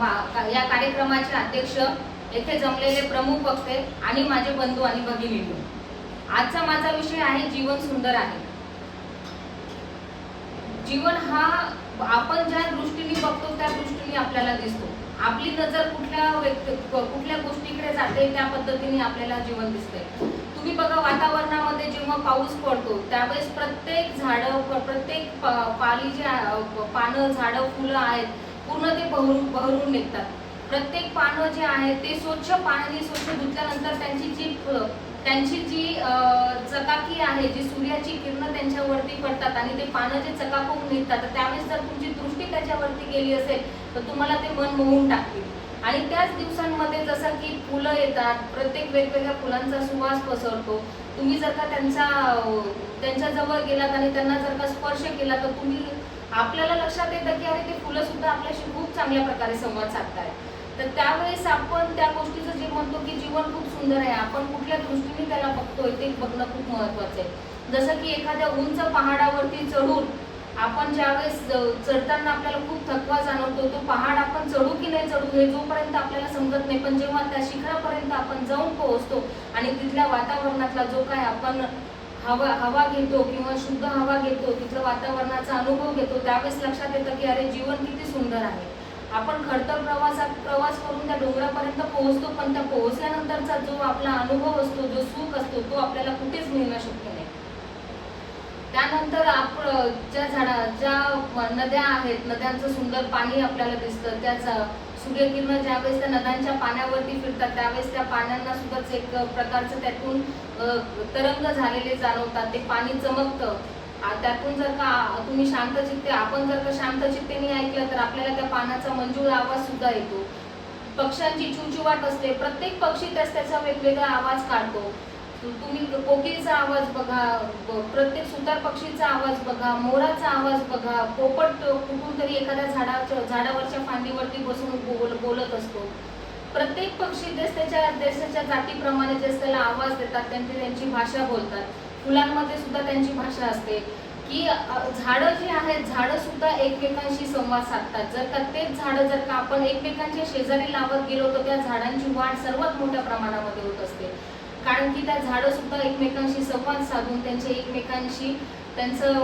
या कार्यक्रमाचे अध्यक्ष येथे जमलेले प्रमुख वक्ते आणि माझे बंधू आणि भगिनी आजचा माझा विषय आहे जीवन सुंदर आहे. जीवन हा आपण ज्या दृष्टीने बघतो त्या दृष्टीने आपल्याला दिसतो. आपली नजर कुठल्या व्यक्ती कुठल्या गोष्टीकडे जाते त्या पद्धतीने आपल्याला जीवन दिसते तुम्ही बघा वातावरणामध्ये जेव्हा पाऊस पडतो त्यावेळेस प्रत्येक झाडं प्रत्येक पाली जे पानं झाडं फुलं आहेत पूर्ण ते बहरून बहरून निघतात. प्रत्येक पानं जे आहे ते स्वच्छ पाण्याने स्वच्छ धुतल्यानंतर त्यांची जी त्यांची जी चकाकी आहे जी सूर्याची किरणं त्यांच्यावरती पडतात आणि ते पानं जे चकाकून निघतात तर त्यावेळेस जर तुमची दृष्टी त्याच्यावरती गेली असेल तर तुम्हाला ते मन मोहून टाकतील. आणि त्याच दिवसांमध्ये जसं की फुलं येतात प्रत्येक वेगवेगळ्या फुलांचा सुवास पसरतो. तुम्ही जर का त्यांचा त्यांच्याजवळ त्यांच्या गेलात आणि त्यांना जर का स्पर्श केला तर तुम्ही आपल्याला लक्षात येतं की अरे ते फुलं सुद्धा आपल्याशी खूप चांगल्या प्रकारे संवाद साधतायत. तर त्यावेळेस आपण त्या गोष्टीचं जे म्हणतो की जीवन खूप सुंदर आहे आपण कुठल्या दृष्टीने त्याला बघतोय ते बघणं खूप महत्वाचं आहे. जसं की एखाद्या उंच पहाडावरती चढून आपण ज्यावेळेस चढताना आपल्याला खूप थकवा जाणवतो तो पहाड आपण चढू की नाही चढू हे जोपर्यंत आपल्याला समजत नाही पण जेव्हा त्या शिखरापर्यंत आपण जाऊन पोहोचतो आणि तिथल्या वातावरणातला जो काय आपण हवा हवा घेतो किंवा शुद्ध हवा घेतो तिथलं वातावरणाचा अनुभव घेतो त्यावेळेस लक्षात येतं की अरे जीवन किती सुंदर आहे. आपण खडतर प्रवासात प्रवास करून त्या डोंगरापर्यंत पोहोचतो पण त्या पोहोचल्यानंतरचा जो आपला अनुभव असतो जो सुख असतो तो आपल्याला कुठेच मिळणं शक्य नाही. त्यानंतर आपण ज्या झाडा ज्या नद्या आहेत नद्यांचं सुंदर पाणी आपल्याला दिसतं त्याचा सूर्यकिरण ज्यावेळेस त्या नद्यांच्या पाण्यावरती फिरतात त्यावेळेस त्या पाण्यांना सुद्धाच एक प्रकारचं त्यातून तरंग झालेले जाणवतात. ते पाणी चमकतं. त्यातून जर का तुम्ही शांत चित्ते आपण जर का शांत चित्तेने ऐकलं तर आपल्याला त्या पानाचा मंजूळ आवाज सुद्धा येतो. पक्ष्यांची चुचुवाट असते. प्रत्येक पक्षी त्याच त्याचा वेगवेगळा आवाज काढतो. तुम्ही कोकिळीचा आवाज बघा प्रत्येक सुतार पक्षीचा आवाज बघा मोराचा आवाज बघा पोपट कुठून तरी एखाद्या झाडाच्या झाडावरच्या फांदीवरती बसून बोल बोलत असतो. प्रत्येक पक्षी देश त्याच्या देशाच्या जातीप्रमाणे जस त्याला आवाज देतात त्यांची त्यांची भाषा बोलतात. फुलांमध्ये सुद्धा त्यांची भाषा असते. की झाडं जी आहेत झाडं सुद्धा एकमेकांशी संवाद साधतात. जर का तेच झाडं जर का आपण एकमेकांच्या शेजारी लावत गेलो तर त्या झाडांची वाढ सर्वात मोठ्या प्रमाणामध्ये होत असते. कारण की त्या झाडं सुद्धा एकमेकांशी संवाद साधून त्यांचे एकमेकांशी त्यांचं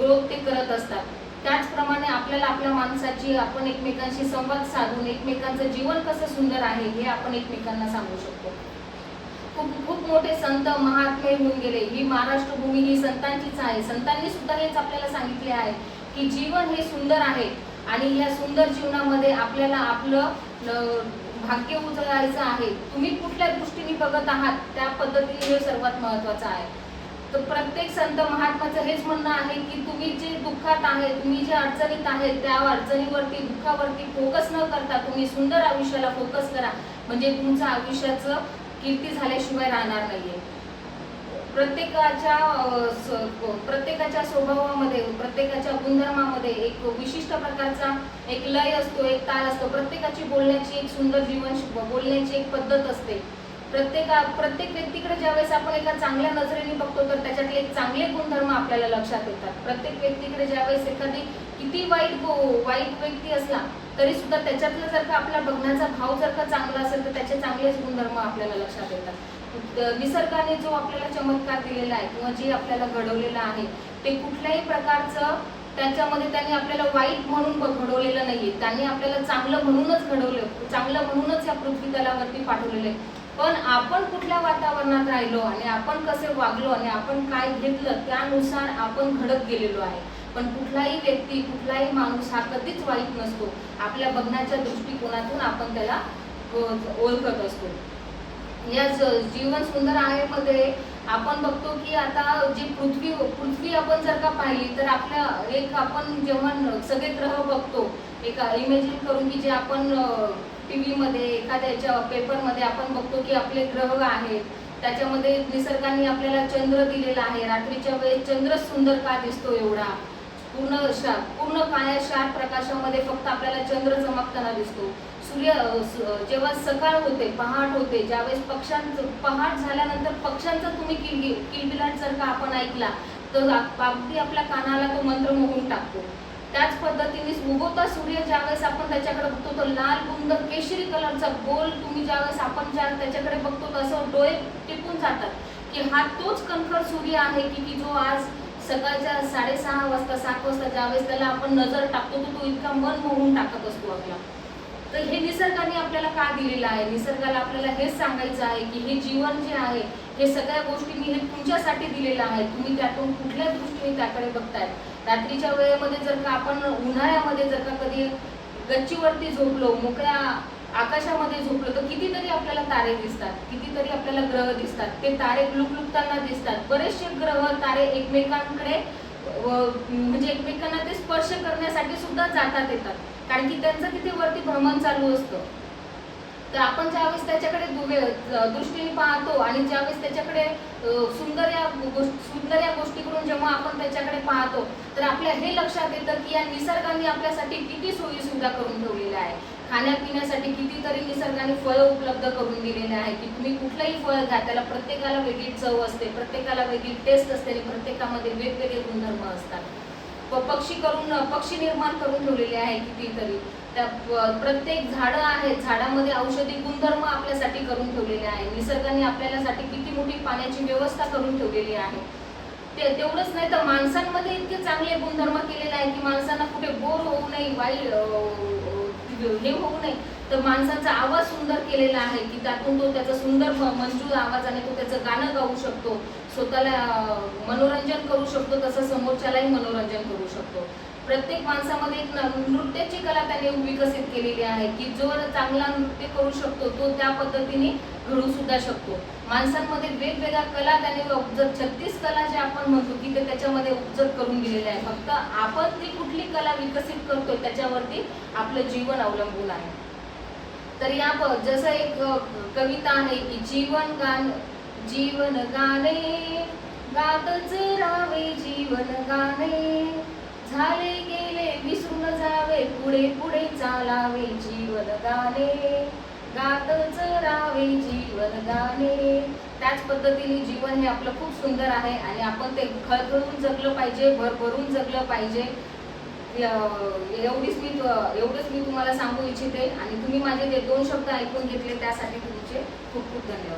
ग्रोथ ते करत असतात. त्याचप्रमाणे आपल्याला आपल्या माणसाची आपण एकमेकांशी संवाद साधून एकमेकांचं जीवन कसं सुंदर आहे हे आपण एकमेकांना सांगू शकतो. खूप खूप मोठे संत महात्मे होऊन गेले. ही महाराष्ट्र भूमी ही संतांचीच आहे. संतांनी सुद्धा हेच आपल्याला सांगितले आहे की जीवन हे सुंदर आहे आणि या सुंदर जीवनामध्ये आपल्याला आपलं भाग्य उजळायचं आहे. तुम्ही कुठल्या दृष्टीने बघत आहात त्या पद्धतीने हे सर्वात महत्वाचं आहे. तर प्रत्येक संत महात्माचं हेच म्हणणं आहे की तुम्ही जे दुःखात आहे तुम्ही जे अडचणीत आहे त्या अडचणीवरती दुःखावरती फोकस न करता तुम्ही सुंदर आयुष्याला फोकस करा. म्हणजे तुमचं आयुष्याचं कीर्ती झाल्याशिवाय राहणार नाहीये. प्रत्येकाच्या प्रत्येकाच्या स्वभावामध्ये प्रत्येकाच्या गुणधर्मामध्ये एक विशिष्ट प्रकारचा एक लय असतो एक ताल असतो. प्रत्येकाची बोलण्याची एक सुंदर जीवन बोलण्याची एक पद्धत असते. प्रत्येका प्रत्येक व्यक्तीकडे ज्यावेळेस आपण एका चांगल्या नजरेने बघतो तर त्याच्यातले एक चांगले गुणधर्म आपल्याला लक्षात येतात. प्रत्येक व्यक्तीकडे ज्यावेळेस एखादी किती वाईट वाईट व्यक्ती असला तरी सुद्धा त्याच्यातलं जर का आपला बघण्याचा भाव जर का चांगला असेल तर त्याचे चांगलेच गुणधर्म आपल्याला लक्षात येतात. निसर्गाने जो आपल्याला चमत्कार दिलेला आहे किंवा जे आपल्याला घडवलेलं आहे ते कुठल्याही प्रकारचं त्याच्यामध्ये त्यांनी आपल्याला वाईट म्हणून घडवलेलं नाहीये. त्यांनी आपल्याला चांगलं म्हणूनच घडवलं चांगलं म्हणूनच या पृथ्वी तलावरती पाठवलेलं आहे. पण आपण कुठल्या वातावरणात राहिलो आणि आपण कसे वागलो आणि आपण काय घेतलं त्यानुसार आपण घडत गेलेलो आहे. पण कुठलाही व्यक्ती कुठलाही माणूस हा कधीच वाईट नसतो. आपल्या बघण्याच्या दृष्टिकोनातून आपण त्याला ओळखत असतो. या जीवन सुंदर आहे मध्ये आपण बघतो की आता जी पृथ्वी पृथ्वी आपण जर का पाहिली तर आपल्या एक आपण जेव्हा सगळे ग्रह बघतो एका इमेजिन करून की जे आपण टी व्हीमध्ये एखाद्याच्या पेपरमध्ये आपण बघतो की आपले ग्रह आहेत. त्याच्यामध्ये निसर्गाने आपल्याला चंद्र दिलेला आहे. रात्रीच्या वेळेस चंद्र सुंदर का दिसतो एवढा? पूर्ण शा पूर्ण काळ्या शार प्रकाशामध्ये फक्त आपल्याला चंद्र चमकताना दिसतो. सूर्य जेव्हा सकाळ होते पहाट होते ज्यावेळेस पक्ष्यांचं पहाट झाल्यानंतर पक्ष्यांचा तुम्ही किलगी किलबिलाट जर का आपण ऐकला तर अगदी आपल्या कानाला तो मंत्र मोहून टाकतो. त्याच पद्धतीने उगवता सूर्य ज्यावेळेस आपण त्याच्याकडे बघतो तो लाल बुंद केशरी कलरचा गोल तुम्ही ज्यावेळेस आपण ज्या त्याच्याकडे बघतो तसं डोळे टिपून जातात. की हा तोच कणखर सूर्य आहे की की जो आज सकाळच्या साडेसहा वाजता सात वाजता ज्यावेळेस त्याला आपण नजर टाकतो तर तो इतका मन मोहून टाकत असतो आपला. तर हे निसर्गाने आपल्याला का दिलेलं आहे? निसर्गाला आपल्याला हेच सांगायचं आहे की हे जीवन जे आहे हे सगळ्या गोष्टी मी हे तुमच्यासाठी दिलेलं आहे. तुम्ही त्यातून कुठल्या दृष्टीने त्याकडे बघताय रात्रीच्या वेळेमध्ये जर का आपण उन्हाळ्यामध्ये जर का कधी गच्चीवरती झोपलो मोकळ्या आकाशामध्ये झोपलो तर कितीतरी आपल्याला तारे दिसतात कितीतरी आपल्याला ग्रह दिसतात. ते तारे लुकलुकताना दिसतात. बरेचसे ग्रह तारे एकमेकांकडे म्हणजे एकमेकांना ते स्पर्श करण्यासाठी सुद्धा जातात येतात. कारण की त्यांचं तिथे वरती भ्रमण चालू असतं. तर आपण ज्यावेळेस त्याच्याकडे दुवे- दृष्टीने पाहतो आणि ज्यावेळेस त्याच्याकडे सुंदर या गोष्ट सुंदर या गोष्टीकडून जेव्हा आपण त्याच्याकडे पाहतो तर आपल्या हे लक्षात येतं की या निसर्गाने आपल्यासाठी किती सोयी सुविधा करून ठेवलेल्या आहे खाण्यापिण्यासाठी कितीतरी निसर्गाने फळं उपलब्ध करून दिलेले आहे की तुम्ही कुठलंही फळ घ्या त्याला प्रत्येकाला वेगळी चव असते प्रत्येकाला वेगळी टेस्ट असते आणि प्रत्येकामध्ये वेगवेगळे गुणधर्म असतात. प- पक्षी करून पक्षी निर्माण करून ठेवलेले आहे कितीतरी. त्या प्रत्येक झाडं आहेत झाडामध्ये औषधी गुणधर्म आपल्यासाठी करून ठेवलेले आहे. निसर्गाने आपल्यासाठी किती मोठी पाण्याची व्यवस्था करून ठेवलेली आहे. ते तेवढंच नाही तर माणसांमध्ये इतके चांगले गुणधर्म केलेले आहे की माणसांना कुठे बोर होऊ नये वाईट हे होऊ नये. तर माणसाचा आवाज सुंदर केलेला आहे की त्यातून तो त्याचा सुंदर मंजूर आवाज आवाजाने तो त्याचं गाणं गाऊ शकतो. स्वतःला मनोरंजन करू शकतो. तसं समोरच्यालाही मनोरंजन करू शकतो. प्रत्येक माणसामध्ये एक न- नृत्याची कला त्याने विकसित केलेली आहे की जो चांगला नृत्य करू शकतो तो त्या पद्धतीने घडू सुद्धा शकतो. माणसांमध्ये वेगवेगळ्या कला त्याने उपजत छत्तीस कला जे आपण म्हणतो की ते त्याच्यामध्ये उपजत करून गेलेले आहे फक्त आपण ती कुठली कला विकसित करतो त्याच्यावरती आपलं जीवन अवलंबून आहे. तर या जसं एक कविता आहे की जीवन गान जीवन गाणे गातच राहावे जीवन गाणे झाले गेले विसरून जावे पुढे पुढे चालावे जीवन गाणे. गातच राहावे जीवन गाणे. त्याच पद्धतीने जीवन हे आपलं खूप सुंदर आहे आणि आपण ते खळखळून जगलं पाहिजे भरभरून जगलं पाहिजे. एवढीच मी तु- एवढंच मी तुम्हाला सांगू इच्छिते आणि तुम्ही माझे जे दोन शब्द ऐकून घेतले त्यासाठी तुमचे खूप खूप धन्यवाद.